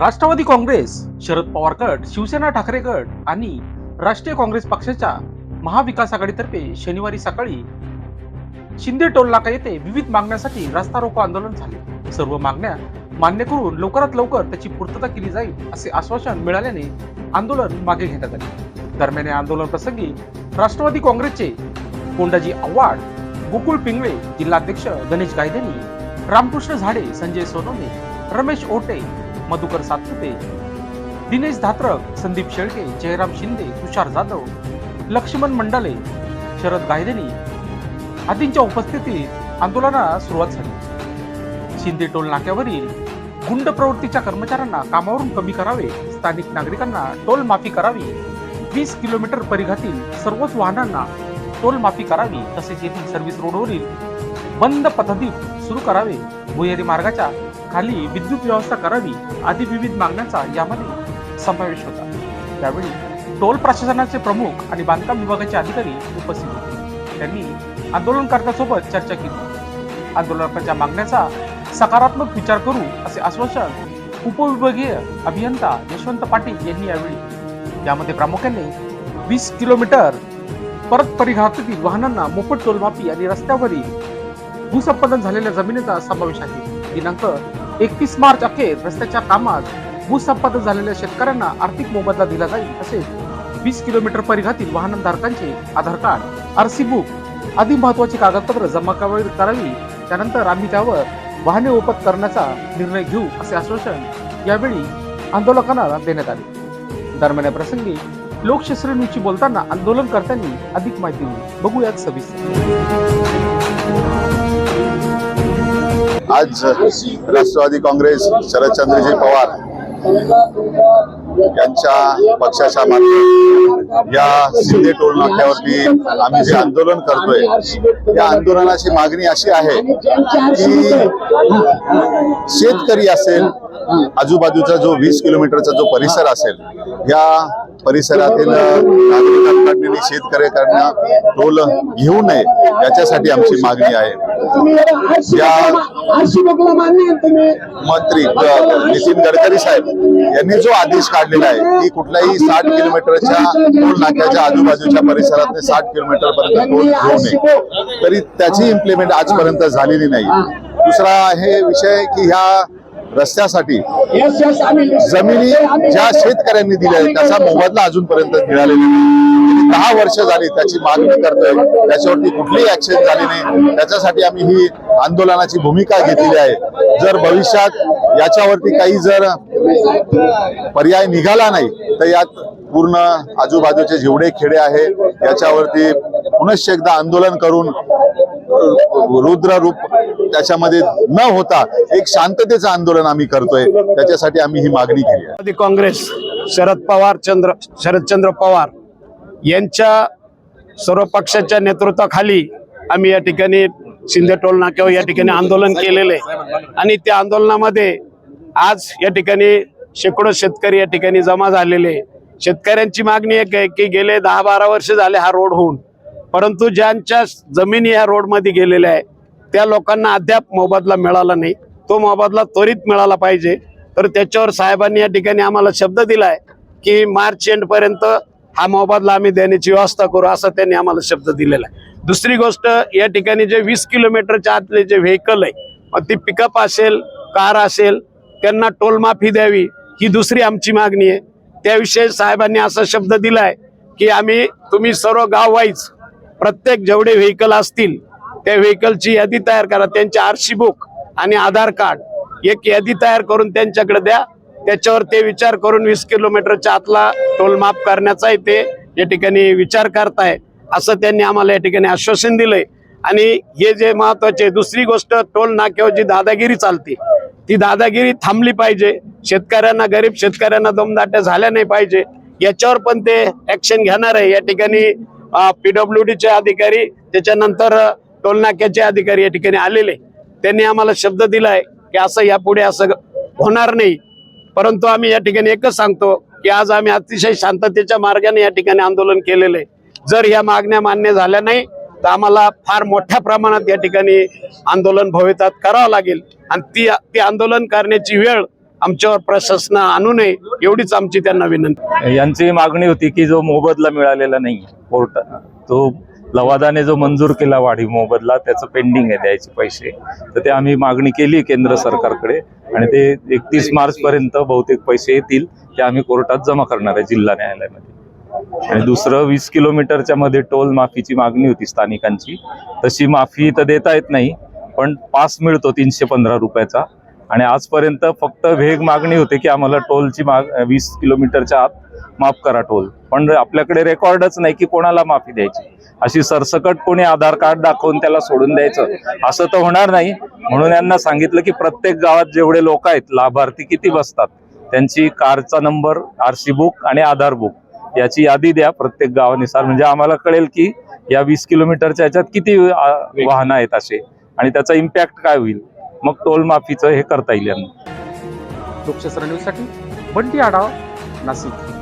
राष्ट्रवादी काँग्रेस शरद पवार गट शिवसेना ठाकरे गट आणि राष्ट्रीय काँग्रेस पक्षाच्या महाविकास आघाडीतर्फे शनिवारी सकाळी शिंदे टोल नाका येथे विविध मागण्यासाठी रास्ता रोको आंदोलन झाले. सर्व मागण्या मान्य करून लवकरात लवकर त्याची पूर्तता केली जाईल असे आश्वासन मिळाल्याने आंदोलन मागे घेण्यात आले. दरम्यान या आंदोलन प्रसंगी राष्ट्रवादी काँग्रेसचे कोंडाजी आव्हाड गोकुळ पिंगळे जिल्हाध्यक्ष गणेश गायधनी रामकृष्ण झाडे संजय सोनवणे रमेश ओटे मधुकर सातपुते दिनेश धात्रक संदीप शेळके जयराम शिंदे तुषार जाधव लक्ष्मण मंडले शरद गायदेनी आदींच्या उपस्थितीत आंदोलनाला सुरुवात झाली. शिंदे टोल नाक्यावरील गुंड प्रवृत्तीच्या कर्मचाऱ्यांना कामावरून कमी करावे स्थानिक नागरिकांना टोल माफी करावी वीस किलोमीटर परिघातील सर्वच वाहनांना टोल माफी करावी तसेच येथील सर्व्हिस रोडवरील बंद पथदीप सुरू करावे भुयारी मार्गाच्या खाली विद्युत व्यवस्था करावी आदी विविध मागण्यांचा यामध्ये समावेश होता. त्यावेळी टोल प्रशासनाचे प्रमुख आणि बांधकाम विभागाचे अधिकारी उपस्थित होते. त्यांनी आंदोलनकर्त्यासोबत चर्चा केली. आंदोलकांच्या मागण्याचा सकारात्मक विचार करू असे आश्वासन उपविभागीय अभियंता यशवंत पाटील यांनी यावेळी यामध्ये प्रामुख्याने वीस किलोमीटर परत परिघातातील वाहनांना मोफत टोलमाफी आणि रस्त्यावरील भूसंपादन झालेल्या जमिनीचा समावेश आहे. दिनांक एकतीस मार्च अखेर रस्त्याच्या कामात भूसंपादन झालेल्या शेतकऱ्यांना आर्थिक मोबदला दिला जाईल तसेच वीस किलोमीटर परिघातील वाहनधारकांचे आधार कार्ड आरसी बुक आदी महत्वाची कागदपत्र जमा करावी करावी. त्यानंतर आम्ही त्यावर वाहने ओपत करण्याचा निर्णय घेऊ असे आश्वासन यावेळी आंदोलकांना देण्यात आले. दरम्यान या प्रसंगी लोकशास्त्रीची बोलताना आंदोलनकर्त्यांनी अधिक माहिती दिली. बघूयात सविस्तर. आज राष्ट्रवादी काँग्रेस शरदचंद्रजी पवार यांच्या पक्षाच्या मार्फत या शिंदे टोल नाक्यावरती आम्ही जे आंदोलन करतोय या आंदोलनाची मागणी अशी आहे की शेतकरी असेल आजूबाजूचा जो वीस किलोमीटरचा जो परिसर असेल या परिसरातील नागरिकांकडून शेतकऱ्याकडनं टोल घेऊ नये याच्यासाठी आमची मागणी आहे. या मंत्री नितीन गडकरी साहेब यांनी जो आदेश काढलेला आहे की कुठल्याही साठ किलोमीटरच्या टोल नाक्याच्या आजूबाजूच्या परिसरात साठ किलोमीटर पर्यंत टोल घेऊ नये. तरी त्याची इम्प्लिमेंट आजपर्यंत झालेली नाही. दुसरा आहे विषय की ह्या रस्त्यासाठी जमिनी ज्या शेतकऱ्यांनी दिल्या आहेत त्याचा मोबदला अजूनपर्यंत मिळालेला नाही. वर्ष झाली त्याची मागणी करतोय. त्याच्यावरती कुठलीही ऍक्शन झाली नाही. त्याच्यासाठी आम्ही ही आंदोलनाची भूमिका घेतलेली आहे. जर भविष्यात याच्यावरती काही जर पर्याय निघाला नाही तर यात पूर्ण आजूबाजूचे जेवढे खेडे आहे याच्यावरती पुनश्च एकदा आंदोलन करून रुद्र रूप त्याच्यामध्ये न होता एक शांततेचं आंदोलन आम्ही करतोय. त्याच्यासाठी आम्ही ही मागणी केली काँग्रेस शरद पवार चंद्र शरदचंद्र पवार यांच्या सर्व पक्षाच्या नेतृत्वाखाली आम्ही या ठिकाणी शिंदे टोल नाक्यावर या ठिकाणी आंदोलन केलेलं आहे आणि त्या आंदोलनामध्ये आज या ठिकाणी शेकडो शेतकरी या ठिकाणी जमा झालेले. आहे. शेतकऱ्यांची मागणी एक आहे की गेले दहा बारा वर्ष झाले हा रोड होऊन. परंतु ज्यांच्या जमिनी ह्या रोडमध्ये गेलेल्या आहे त्या लोकांना अद्याप मोबदला मिळाला नाही. तो मोबदला त्वरित मिळाला पाहिजे. तर त्याच्यावर साहेबांनी या ठिकाणी आम्हाला शब्द दिला आहे की मार्च एंड पर्यंत हा मोबदला आम्ही देण्याची व्यवस्था करू असा त्यांनी आम्हाला शब्द दिलेला आहे. दुसरी गोष्ट या ठिकाणी जे वीस किलोमीटरच्या आतले जे व्हेकल आहे मग ती पिकअप असेल कार असेल त्यांना टोलमाफी द्यावी ही दुसरी आमची मागणी आहे. त्याविषयी साहेबांनी असा शब्द दिलाय की आम्ही तुम्ही सर्व गाव वाईज प्रत्येक जेवढे व्हेकल असतील त्या व्हेकलची यादी तयार करा त्यांची आरशी बुक आणि आधार कार्ड एक यादी तयार करून त्यांच्याकडे द्या. त्याच्यावर ते विचार करून वीस किलोमीटरच्या आतला टोल माफ करण्याचाही ते या ठिकाणी विचार करताय असं त्यांनी आम्हाला या ठिकाणी आश्वासन दिलंय. आणि हे जे महत्त्वाचे दुसरी गोष्ट टोल नाक्यावर जी दादागिरी चालते ती दादागिरी थांबली पाहिजे. शेतकऱ्यांना गरीब शेतकऱ्यांना दमदाट्या झाल्या नाही पाहिजे. याच्यावर पण ते ऍक्शन घेणार आहे. या ठिकाणी पीडब्ल्यू डीचे अधिकारी त्याच्यानंतर टोल नाक्याचे अधिकारी या ठिकाणी आलेले. त्यांनी आम्हाला शब्द दिलाय की असं यापुढे असं होणार नाही. परंतु आम्ही या ठिकाणी एकच सांगतो की आज आम्ही अतिशय शांततेच्या मार्गाने या ठिकाणी आंदोलन केलेलं आहे. जर या मागण्या मान्य झाल्या नाही तर आम्हाला फार मोठ्या प्रमाणात या ठिकाणी आंदोलन भवितात करावं लागेल. आणि ती ती आंदोलन करण्याची वेळ आमच्यावर प्रशासन आणू नये एवढीच आमची त्यांना विनंती. यांची मागणी होती की जो मोबदला मिळालेला नाही कोर्ट तो लवादाने जो मंजूर केला वाढीव मोबदला त्याचं पेंडिंग आहे द्यायचे पैसे. तर ते आम्ही मागणी केली केंद्र सरकारकडे. आणि ते एकतीस मार्च पर्यंत बहुतेक पैसे येतील ते आम्ही कोर्टात जमा करणार आहे जिल्हा न्यायालयामध्ये. आणि दुसरं वीस किलोमीटरच्या मध्ये टोल माफीची मागणी होती स्थानिकांची. तशी माफी तर देता येत नाही पण पास मिळतो तीनशे पंधरा रुपयाचा. आणि आजपर्यंत फक्त वेग मागणी होते की आम्हाला टोलची माग वीस किलोमीटरच्या आत माफ करा टोल. पण आपल्याकडे रेकॉर्डच नाही की कोणाला माफी द्यायची. अशी सरसकट कोणी आधार कार्ड दाखवून त्याला सोडून द्यायचं असं तर होणार नाही. म्हणून यांना सांगितलं की प्रत्येक गावात जेवढे लोक आहेत लाभार्थी किती बसतात त्यांची कारचा नंबर आरसी बुक आणि आधार बुक याची यादी द्या प्रत्येक गावानुसार. म्हणजे आम्हाला कळेल की या वीस किलोमीटरच्या याच्यात किती वाहन वाहनं आहेत असे आणि त्याचा इम्पॅक्ट काय होईल. मग टोल माफीचं हे करता येईल यांना. लोकशास्त्र बंटी आढाव नाशिक.